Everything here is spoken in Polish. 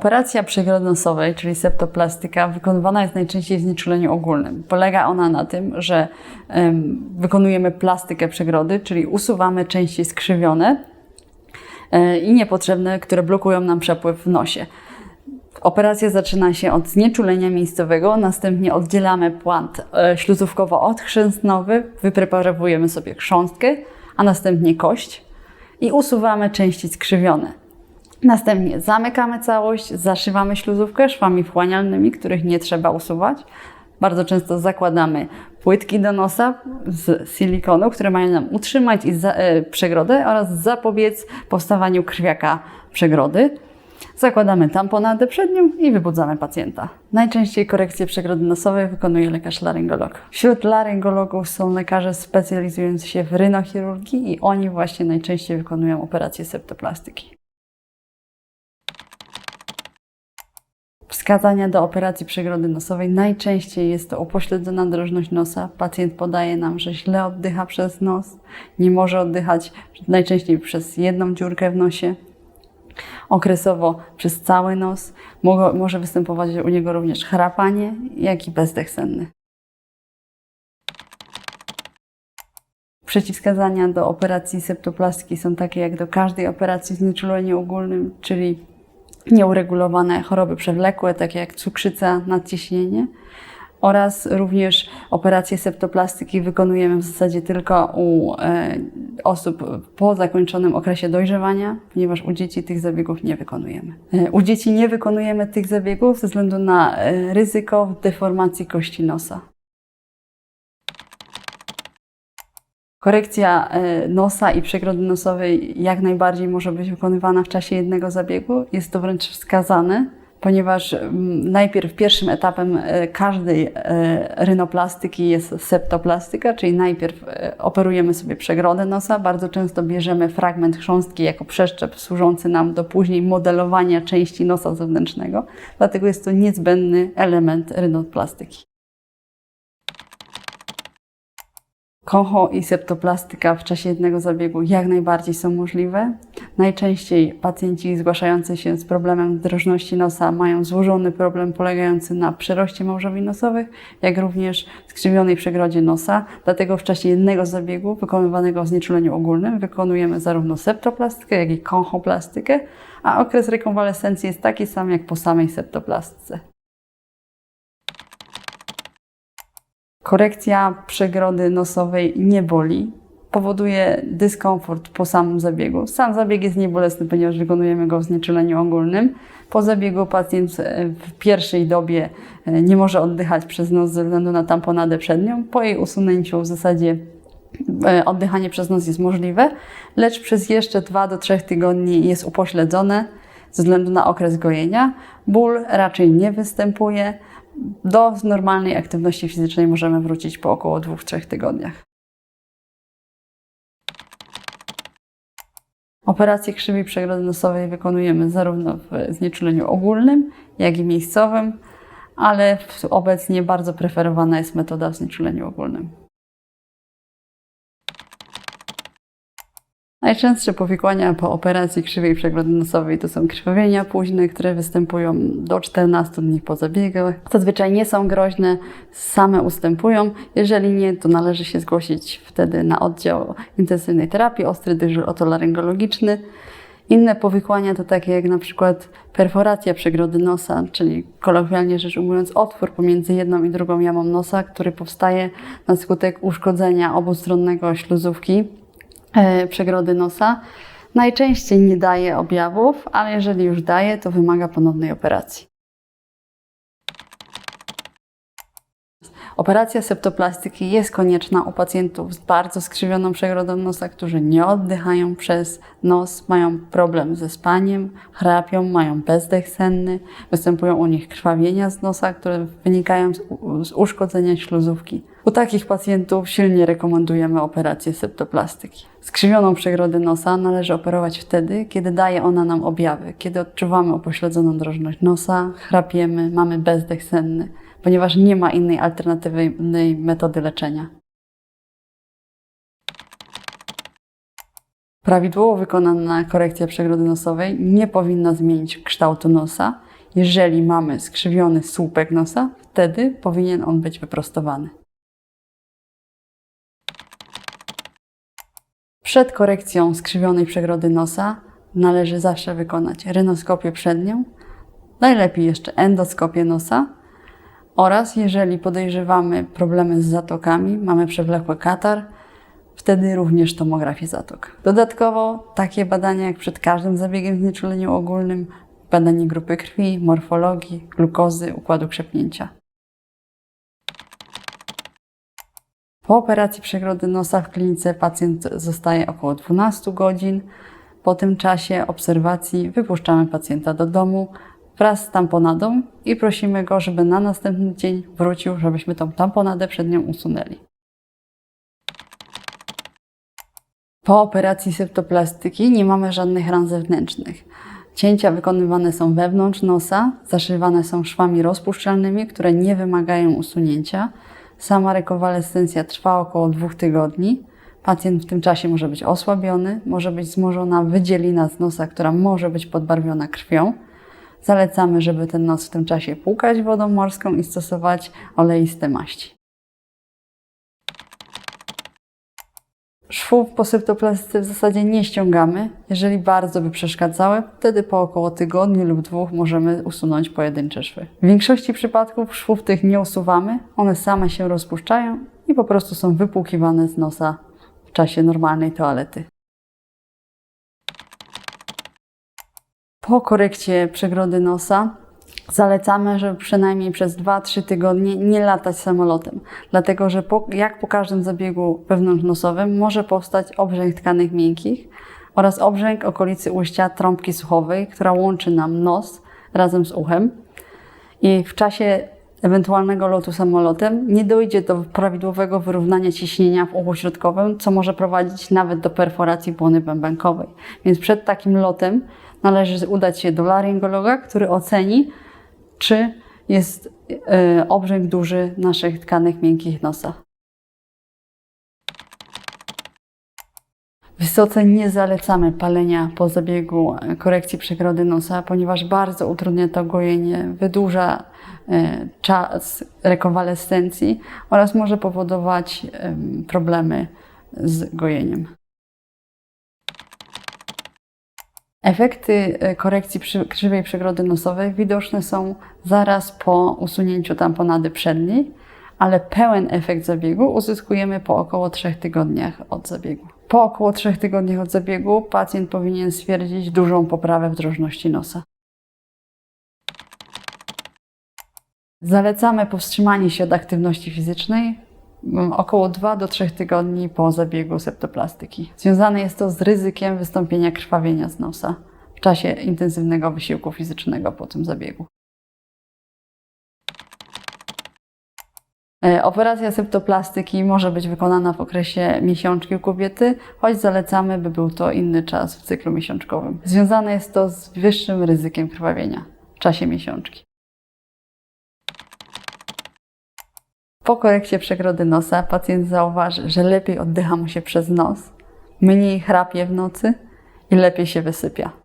Operacja przegrody nosowej, czyli septoplastyka, wykonywana jest najczęściej w znieczuleniu ogólnym. Polega ona na tym, że em, wykonujemy plastykę przegrody, czyli usuwamy części skrzywione e, i niepotrzebne, które blokują nam przepływ w nosie. Operacja zaczyna się od znieczulenia miejscowego, następnie oddzielamy płat e, śluzówkowo-odchrzęstnowy, wypreparowujemy sobie chrząstkę, a następnie kość i usuwamy części skrzywione. Następnie zamykamy całość, zaszywamy śluzówkę szwami wchłanialnymi, których nie trzeba usuwać. Bardzo często zakładamy płytki do nosa z silikonu, które mają nam utrzymać i za, e, przegrodę oraz zapobiec powstawaniu krwiaka przegrody. Zakładamy tamponadę przednią i wybudzamy pacjenta. Najczęściej korekcje przegrody nosowej wykonuje lekarz laryngolog. Wśród laryngologów są lekarze specjalizujący się w rynochirurgii i oni właśnie najczęściej wykonują operacje septoplastyki. Wskazania do operacji przegrody nosowej najczęściej jest to upośledzona drożność nosa. Pacjent podaje nam, że źle oddycha przez nos, nie może oddychać najczęściej przez jedną dziurkę w nosie. Okresowo przez cały nos. Mo- Może występować u niego również chrapanie, jak i bezdech senny. Przeciwwskazania do operacji septoplastiki są takie jak do każdej operacji w znieczuleniu ogólnym, czyli nieuregulowane choroby przewlekłe, takie jak cukrzyca, nadciśnienie oraz również operacje septoplastyki wykonujemy w zasadzie tylko u e, osób po zakończonym okresie dojrzewania, ponieważ u dzieci tych zabiegów nie wykonujemy. E, u dzieci nie wykonujemy tych zabiegów ze względu na e, ryzyko deformacji kości nosa. Korekcja e, nosa i przegrody nosowej jak najbardziej może być wykonywana w czasie jednego zabiegu. Jest to wręcz wskazane, ponieważ najpierw pierwszym etapem e, każdej e, rynoplastyki jest septoplastyka, czyli najpierw operujemy sobie przegrodę nosa. Bardzo często bierzemy fragment chrząstki jako przeszczep służący nam do później modelowania części nosa zewnętrznego. Dlatego jest to niezbędny element rynoplastyki. Koncho i septoplastyka w czasie jednego zabiegu jak najbardziej są możliwe. Najczęściej pacjenci zgłaszający się z problemem drożności nosa mają złożony problem polegający na przeroście małżowi nosowych, jak również skrzywionej przegrodzie nosa. Dlatego w czasie jednego zabiegu wykonywanego w znieczuleniu ogólnym wykonujemy zarówno septoplastykę, jak i konchoplastykę, a okres rekonwalescencji jest taki sam jak po samej septoplastyce. Korekcja przegrody nosowej nie boli. Powoduje dyskomfort po samym zabiegu. Sam zabieg jest niebolesny, ponieważ wykonujemy go w znieczuleniu ogólnym. Po zabiegu pacjent e, w pierwszej dobie e, nie może oddychać przez nos ze względu na tamponadę przednią. Po jej usunięciu w zasadzie e, oddychanie przez nos jest możliwe, lecz przez jeszcze 2 do 3 tygodni jest upośledzone ze względu na okres gojenia. Ból raczej nie występuje. Do normalnej aktywności fizycznej możemy wrócić po około 2-3 tygodniach. Operację krzywej przegrody nosowej wykonujemy zarówno w znieczuleniu ogólnym, jak i miejscowym, ale obecnie bardzo preferowana jest metoda w znieczuleniu ogólnym. Najczęstsze powikłania po operacji krzywej przegrody nosowej to są krwawienia późne, które występują do 14 dni po zabiegu. Zazwyczaj nie są groźne, same ustępują. Jeżeli nie, to należy się zgłosić wtedy na oddział intensywnej terapii, ostry dyżur otolaryngologiczny. Inne powikłania to takie jak na przykład perforacja przegrody nosa, czyli kolokwialnie rzecz ujmując otwór pomiędzy jedną i drugą jamą nosa, który powstaje na skutek uszkodzenia obustronnego śluzówki przegrody nosa. Najczęściej nie daje objawów, ale jeżeli już daje, to wymaga ponownej operacji. Operacja septoplastyki jest konieczna u pacjentów z bardzo skrzywioną przegrodą nosa, którzy nie oddychają przez nos, mają problem ze spaniem, chrapią, mają bezdech senny, występują u nich krwawienia z nosa, które wynikają z uszkodzenia śluzówki. U takich pacjentów silnie rekomendujemy operację septoplastyki. Skrzywioną przegrodę nosa należy operować wtedy, kiedy daje ona nam objawy, kiedy odczuwamy upośledzoną drożność nosa, chrapiemy, mamy bezdech senny, ponieważ nie ma innej alternatywnej metody leczenia. Prawidłowo wykonana korekcja przegrody nosowej nie powinna zmienić kształtu nosa. Jeżeli mamy skrzywiony słupek nosa, wtedy powinien on być wyprostowany. Przed korekcją skrzywionej przegrody nosa należy zawsze wykonać rynoskopię przednią, najlepiej jeszcze endoskopię nosa oraz jeżeli podejrzewamy problemy z zatokami, mamy przewlekły katar, wtedy również tomografię zatok. Dodatkowo takie badania jak przed każdym zabiegiem w znieczuleniu ogólnym, badanie grupy krwi, morfologii, glukozy, układu krzepnięcia. Po operacji przegrody nosa w klinice pacjent zostaje około 12 godzin. Po tym czasie obserwacji wypuszczamy pacjenta do domu wraz z tamponadą i prosimy go, żeby na następny dzień wrócił, żebyśmy tą tamponadę przed nią usunęli. Po operacji septoplastyki nie mamy żadnych ran zewnętrznych. Cięcia wykonywane są wewnątrz nosa, zaszywane są szwami rozpuszczalnymi, które nie wymagają usunięcia. Sama rekonwalescencja trwa około dwóch tygodni. Pacjent w tym czasie może być osłabiony, może być zmożona wydzielina z nosa, która może być podbarwiona krwią. Zalecamy, żeby ten nos w tym czasie płukać wodą morską i stosować oleiste maści. Szwów po septoplastyce w zasadzie nie ściągamy. Jeżeli bardzo by przeszkadzały, wtedy po około tygodniu lub dwóch możemy usunąć pojedyncze szwy. W większości przypadków szwów tych nie usuwamy, one same się rozpuszczają i po prostu są wypłukiwane z nosa w czasie normalnej toalety. Po korekcie przegrody nosa zalecamy, żeby przynajmniej przez 2-3 tygodnie nie latać samolotem, dlatego że po, jak po każdym zabiegu wewnątrznosowym może powstać obrzęk tkanek miękkich oraz obrzęk okolicy ujścia trąbki słuchowej, która łączy nam nos razem z uchem. I w czasie ewentualnego lotu samolotem nie dojdzie do prawidłowego wyrównania ciśnienia w uchu środkowym, co może prowadzić nawet do perforacji błony bębenkowej. Więc przed takim lotem należy udać się do laryngologa, który oceni, czy jest e, obrzęk duży naszych tkanek miękkich nosa. Wysoce nie zalecamy palenia po zabiegu korekcji przegrody nosa, ponieważ bardzo utrudnia to gojenie, wydłuża e, czas rekonwalescencji oraz może powodować em, problemy z gojeniem. Efekty e, korekcji krzywej przegrody nosowej widoczne są zaraz po usunięciu tamponady przedniej, ale pełen efekt zabiegu uzyskujemy po około 3 tygodniach od zabiegu. Po około 3 tygodniach od zabiegu pacjent powinien stwierdzić dużą poprawę w drożności nosa. Zalecamy powstrzymanie się od aktywności fizycznej około 2 do 3 tygodni po zabiegu septoplastyki. Związane jest to z ryzykiem wystąpienia krwawienia z nosa w czasie intensywnego wysiłku fizycznego po tym zabiegu. E, Operacja septoplastyki może być wykonana w okresie miesiączki u kobiety, choć zalecamy, by był to inny czas w cyklu miesiączkowym. Związane jest to z wyższym ryzykiem krwawienia w czasie miesiączki. Po korekcie przegrody nosa pacjent zauważy, że lepiej oddycha mu się przez nos, mniej chrapie w nocy i lepiej się wysypia.